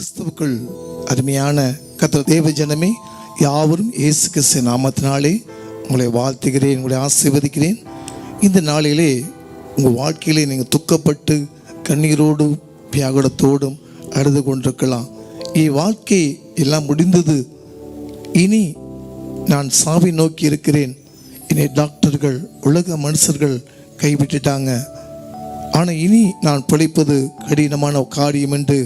கிறிஸ்துவுக்குள் அருமையான கத்திர தேவ ஜனமே யாவரும் இயேசு கிறிஸ்து நாமத்தினாலே உங்களை வாழ்த்துகிறேன் உங்களை ஆசீர்வதிக்கிறேன். இந்த நாளிலே உங்கள் வாழ்க்கையிலே நீங்கள் துக்கப்பட்டு கண்ணீரோடும் வியாகுலத்தோடும் அழுது கொண்டிருக்கலாம். என் வாழ்க்கை எல்லாம் முடிந்தது. இனி நான் சாவி நோக்கி இருக்கிறேன். என்னை டாக்டர்கள் உலக மனுஷர்கள் கைவிட்டுட்டாங்க. ஆனால் இனி நான் பிழைப்பது கடினமான காரியம் என்று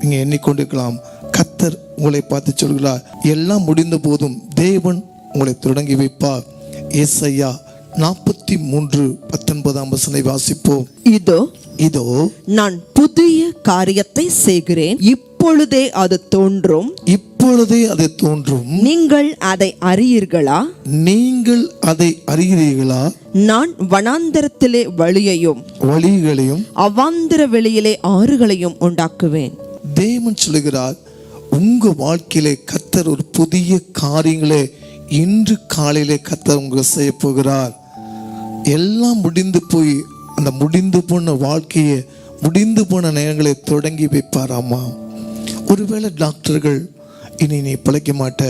நீங்கள் எண்ணிக்கொண்டிருக்கலாம். கத்தர் உங்களை பார்த்து சொல்கிறார். எல்லாம் முடிந்த போதும் தேவன் உங்களை தொடங்கி வைப்பார். ஏசையா நாற்பத்தி மூன்று பத்தொன்பதாம் வசனை வாசிப்போம். இதோ இதோ நான் புதிய காரியத்தை செய்கிறேன். இப்பொழுதே அது தோன்றும். இப்பொழுதே அது தோன்றும். நீங்கள் அதை அறியீர்களா? நீங்கள் அதை அறிகிறீர்களா? நான் வனாந்தரத்திலே வழியையும் வழிகளையும் அவாந்தர வெளியிலே ஆறுகளையும் உண்டாக்குவேன். தேவன் சொல்லுகிறார் உங்க வாழ்க்கையிலே கத்தர் ஒரு புதிய காரியங்களை இன்று காலையிலே கத்தர் உங்களை செய்ய போகிறார். எல்லாம் முடிந்து போய் அந்த முடிந்து போன வாழ்க்கையை முடிந்து போன நேரங்களை தொடங்கி வைப்பாராமா? ஒருவேளை டாக்டர்கள் இனி நீ பிழைக்க மாட்ட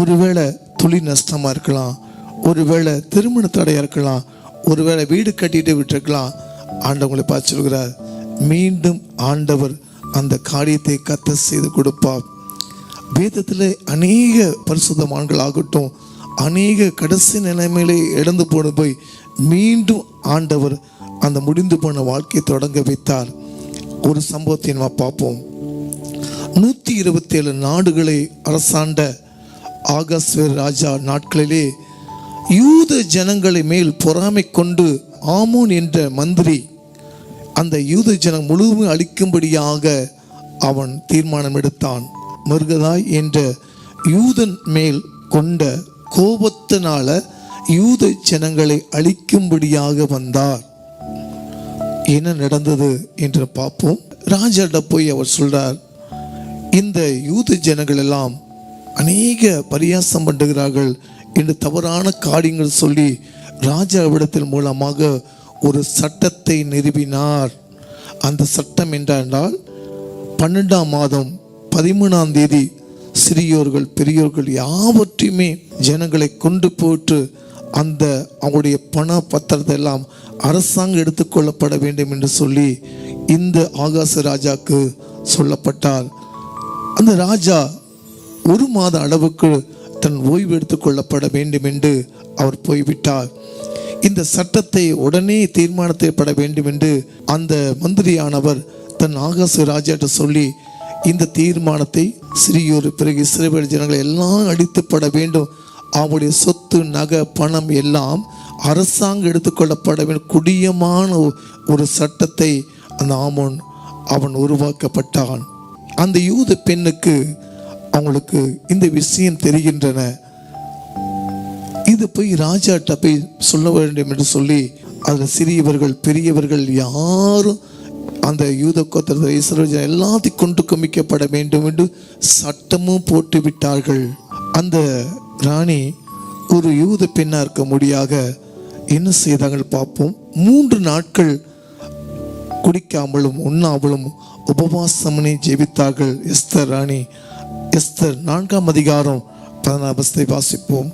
ஒருவேளை துளி நஷ்டமா இருக்கலாம் ஒருவேளை திருமண தடையாக இருக்கலாம் ஒருவேளை வீடு கட்டிட்டு விட்டுருக்கலாம் ஆண்டவங்களை பார்த்து சொல்கிறார் மீண்டும் ஆண்டவர் அந்த காரியத்தை கத்த செய்து கொடுப்பார். வேதத்தில் அநேக பரிசுத்தமான்கள் ஆகட்டும் அநேக கடைசி நிலைமையிலே இழந்து போன போய் மீண்டும் ஆண்டவர் அந்த முடிந்து போன வாழ்க்கையை தொடங்க வைத்தார். ஒரு சம்பவத்தை நம்ம பார்ப்போம். நூற்றி இருபத்தி ஏழு நாடுகளை அரசாண்ட ஆகஸ்வேர் ராஜா நாட்களிலே யூத ஜனங்களை மேல் பொறாமை கொண்டு ஆமோன் என்ற மந்திரி அந்த யூத ஜனம் முழுவதும் அழிக்கும்படியாக அவன் தீர்மானம் எடுத்தான். மிருகதாய் என்ற யூதன் மேல் கொண்ட கோபத்தினால யூத ஜனங்களை அழிக்கும்படியாக வந்தார். என்ன நடந்தது என்று பார்ப்போம். ராஜாட்ட போய் அவர் சொல்றார் இந்த யூத ஜனங்கள் எல்லாம் அநேக பரியாசம் பண்ணுகிறார்கள் என்று தவறான காரியங்கள் சொல்லி ராஜாவிடத்தின் மூலமாக ஒரு சட்டத்தை நிறுவினார் அந்த சட்டம் என்றால் பன்னெண்டாம் மாதம் பதிமூணாம் தேதி சிறியோர்கள் பெரியோர்கள் யாவற்றையுமே ஜனங்களை கொண்டு போட்டு அந்த அவங்களுடைய பண பத்திரத்தை எல்லாம் அரசாங்கம் எடுத்துக்கொள்ளப்பட வேண்டும் என்று சொல்லி இந்த ஆகாச ராஜாக்கு சொல்லப்பட்டார். அந்த ராஜா ஒரு மாத அளவுக்கு தன் ஓய்வு எடுத்துக்கொள்ளப்பட வேண்டும் என்று அவர் போய்விட்டார். இந்த சட்டத்தை உடனே தீர்மானத்தைப்பட வேண்டும் என்று அந்த மந்திரியானவர் தன் ஆகாச ராஜாட்ட சொல்லி இந்த தீர்மானத்தை சிறியோர் பிறகு சிறுவர் ஜனங்களை எல்லாம் அடித்துப்பட வேண்டும். அவருடைய சொத்து நகை பணம் எல்லாம் அரசாங்கம் எடுத்துக்கொள்ளப்பட வேண்டும். குடியமான ஒரு சட்டத்தை அந்த ஆமோன் அவன் உருவாக்கப்பட்டான். அந்த யூத பெண்ணுக்கு அவங்களுக்கு இந்த விஷயம் தெரிகின்றன. இது போய் ராஜாட்ட போய் சொல்ல வேண்டும் என்று சொல்லி அதில் சிறியவர்கள் பெரியவர்கள் யாரும் அந்த யூத கோத்திரத்தை இஸ்ரோஜன் எல்லாத்தையும் கொண்டு குமிக்கப்பட வேண்டும் என்று சட்டமும் போட்டு விட்டார்கள். அந்த ராணி ஒரு யூத பெண்ணாக இருக்க முடியாக என்ன செய்தார்கள் பார்ப்போம். மூன்று நாட்கள் குடிக்காமலும் உண்ணாமலும் உபவாசமனை ஜெபித்தார்கள் எஸ்தர் ராணி. எஸ்தர் நான்காம் அதிகாரம் பதினாறு வாசிப்போம்.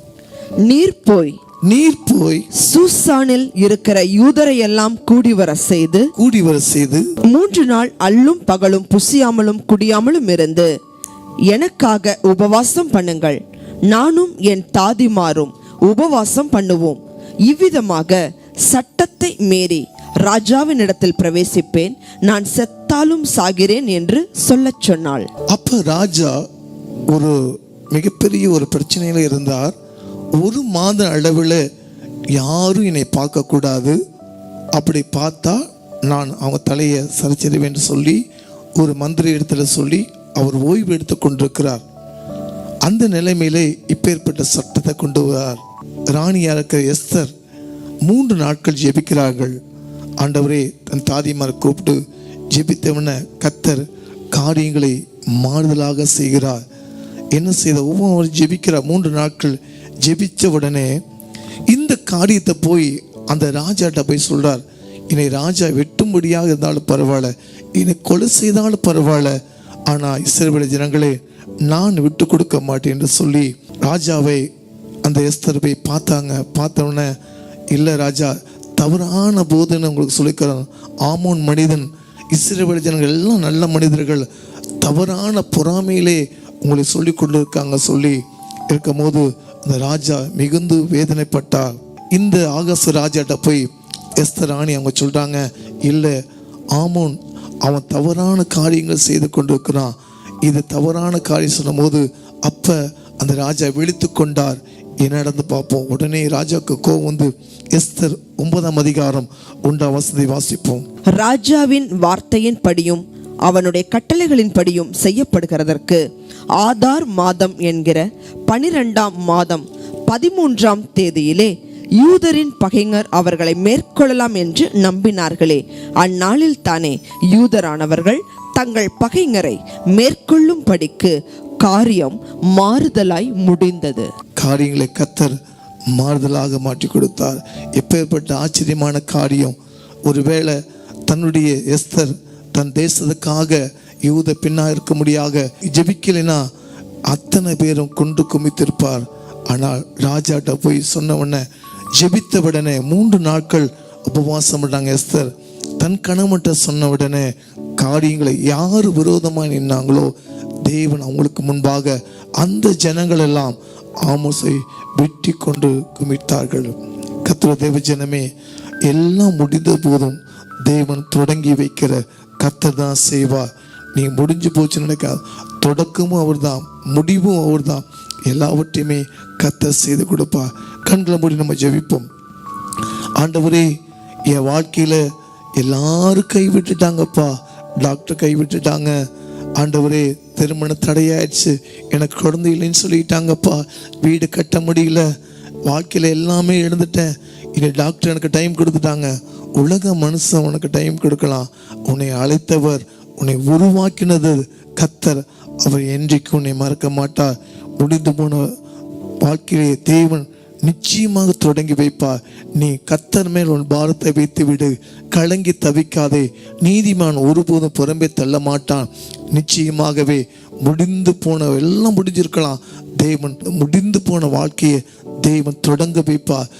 நீர் போய் நீர் போய் சூசானில் இருக்கிற யூதரை எல்லாம் கூடி வர செய்து கூடி வர செய்து மூன்று நாள் அல்லும் பகலும் புசியாமலும் குடியாமலும் இருந்து எனக்காக உபவாசம் பண்ணுங்கள். நானும் என் தாதிமாரும் உபவாசம் பண்ணுவோம். இவ்விதமாக சட்டத்தை மீறி ராஜாவினிடத்தில் பிரவேசிப்பேன். நான் செத்தாலும் சாகிறேன் என்று சொல்லச் சொன்னாள். அப்ப ராஜா ஒரு மிகப்பெரிய ஒரு பிரச்சனையில இருந்தார். ஒரு மாத அளவில் யாரும் என்னை பார்க்கக்கூடாது அப்படி பார்த்தா நான் அவங்க தலையை சரிச்சிடுவேன் என்று சொல்லி ஒரு மந்திரி இடத்துல சொல்லி அவர் ஓய்வு எடுத்து கொண்டிருக்கிறார். அந்த நிலைமையிலே இப்பேற்பட்ட சட்டத்தை கொண்டு வரார். ராணியாக இருக்கிற எஸ்தர் மூன்று நாட்கள் ஜெபிக்கிறார்கள். ஆண்டவரே தன் தாதிமாரை கூப்பிட்டு ஜெபித்தவன கத்தர் காரியங்களை மாறுதலாக செய்கிறார். என்ன செய்த? ஒவ்வொரு ஜெபிக்கிறார் மூன்று நாட்கள் ஜெபிச்ச உடனே இந்த காரியத்தை போய் அந்த ராஜாட்ட போய் சொல்றார் என்னை ராஜா வெட்டும்படியாக இருந்தாலும் பரவாயில்ல என்னை கொலை செய்தாலும் பரவாயில்ல ஆனால் இஸ்ரவேல் ஜனங்களே நான் விட்டு கொடுக்க மாட்டேன் என்று சொல்லி ராஜாவை அந்த எஸ்தர் போய் பார்த்தாங்க. பார்த்த இல்லை ராஜா தவறான போதுன்னு உங்களுக்கு சொல்லிக்கிறோம் ஆமோன் மனிதன் இஸ்ரவேல் ஜனங்கள் எல்லாம் நல்ல மனிதர்கள் தவறான பொறாமையிலே உங்களை சொல்லி கொண்டு இருக்காங்க சொல்லி இருக்கும்போது அந்த ராஜா மிகுந்து வேதனைப்பட்டால் இந்த ஆகாச ராஜாட்ட போய் எஸ்தர் ராணி அவங்க சொல்கிறாங்க இல்லை ஆமோன் அவன் தவறான காரியங்கள் செய்து கொண்டிருக்கிறான். இது தவறான காரியம் சொன்னபோது அப்போ அந்த ராஜா விழித்து கொண்டார். என்ன நடந்து பார்ப்போம்? உடனே ராஜாவுக்கு கோவம் வந்து எஸ்தர் ஒன்பதாம் அதிகாரம் உண்டா வசதி வாசிப்போம். ராஜாவின் வார்த்தையின் படியும் அவனுடைய கட்டளைகளின் படியும் செய்யப்படுகிறதற்கு ஆதார் மாதம் என்கிற பனிரெண்டாம் மாதம் பதிமூன்றாம் தேதியிலே யூதரின் பகைஞர் அவர்களை மேற்கொள்ளலாம் என்று நம்பினார்களே. அந்நாளில் தானே யூதரானவர்கள் தங்கள் பகைஞரை மேற்கொள்ளும்படிக்கு காரியம் மாறுதலாய் முடிந்தது. காரியங்களை கத்தர் மாறுதலாக மாற்றி கொடுத்தார். எப்பேற்பட்ட ஆச்சரியமான காரியம். ஒருவேளை தன்னுடைய எஸ்தர் தன் தேசத்துக்காக யூத பின்னா இருக்க முடியாக. ஜெபிக்கலைன்னா அத்தனை பேரும் கொண்டு குமித்திருப்பார். ஆனால் ராஜாட்ட போய் சொன்ன உடனே ஜெபித்த உடனே மூன்று நாட்கள் உபவாசம் பண்ணாங்க எஸ்தர். தன் கணவன்கிட்ட சொன்ன உடனே காரியங்களை யார் விரோதமாக நின்னாங்களோ தேவன் அவங்களுக்கு முன்பாக அந்த ஜனங்கள் எல்லாம் ஆமோசை வெட்டி கொண்டு குமித்தார்கள். கத்திர தேவ ஜனமே எல்லாம் முடிந்த போதும் தேவன் தொடங்கி வைக்கிற கத்தர் தான் செய்வார் நீ முடிஞ்சு போச்சு நினைக்காது. தொடக்கமும் அவர்தான் முடிவும் அவர் தான் எல்லாவற்றையுமே கத்த செய்து கொடுப்பா கண்களை மூடி நம்ம ஜெபிப்போம். ஆண்டவரே என் வாழ்க்கையில் எல்லாரும் கை விட்டுட்டாங்கப்பா. டாக்டர் கை விட்டுட்டாங்க. ஆண்டவரே திருமண தடையாயிடுச்சு. எனக்கு குழந்தை இல்லைன்னு சொல்லிட்டாங்கப்பா. வீடு கட்ட முடியல. வாழ்க்கையில் எல்லாமே எழுந்துட்டேன் இனி டாக்டர் எனக்கு டைம் கொடுத்துட்டாங்க. உலக மனுஷன் உனக்கு டைம் கொடுக்கலாம். உன்னை அழைத்தவர் உன்னை உருவாக்கினது கத்தர் அவர் என்றைக்கும் உன்னை மறக்க மாட்டார். முடிந்து போன வாழ்க்கையிலே தேவன் நிச்சயமாக தொடங்கி வைப்பார். நீ கத்தர் மேல் உன் பாரத்தை வைத்து விடு கலங்கி தவிக்காதே. நீதிமான் ஒருபோதும் புறம்பே தள்ள மாட்டான். நிச்சயமாகவே முடிந்து போன எல்லாம் முடிஞ்சிருக்கலாம். தேவன் முடிந்து போன வாழ்க்கையை தேவன் தொடங்க வைப்பார்.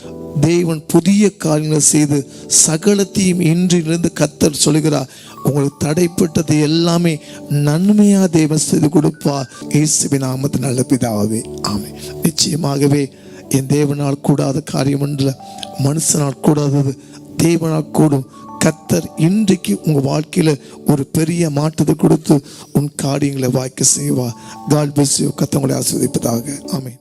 தேவன் புதிய காரியங்களை செய்து சகலத்தையும் இன்றிலிருந்து கத்தர் சொல்கிறார் உங்களுக்கு தடைப்பட்டது எல்லாமே நன்மையா தேவன் செய்து கொடுப்பார் இயேசுவின் நாமத்து நல்ல பிதாவே. ஆமே நிச்சயமாகவே என் தேவனால் கூடாத காரியம் என்ற மனுஷனால் கூடாதது தேவனால் கூடும். கத்தர் இன்றைக்கு உங்க வாழ்க்கையில ஒரு பெரிய மாற்றத்தை கொடுத்து உன் காரியங்களை வாய்க்க செய்வா. கால் பேசியோ கத்தவங்களை ஆஸ்வதிப்பதாக ஆமென்.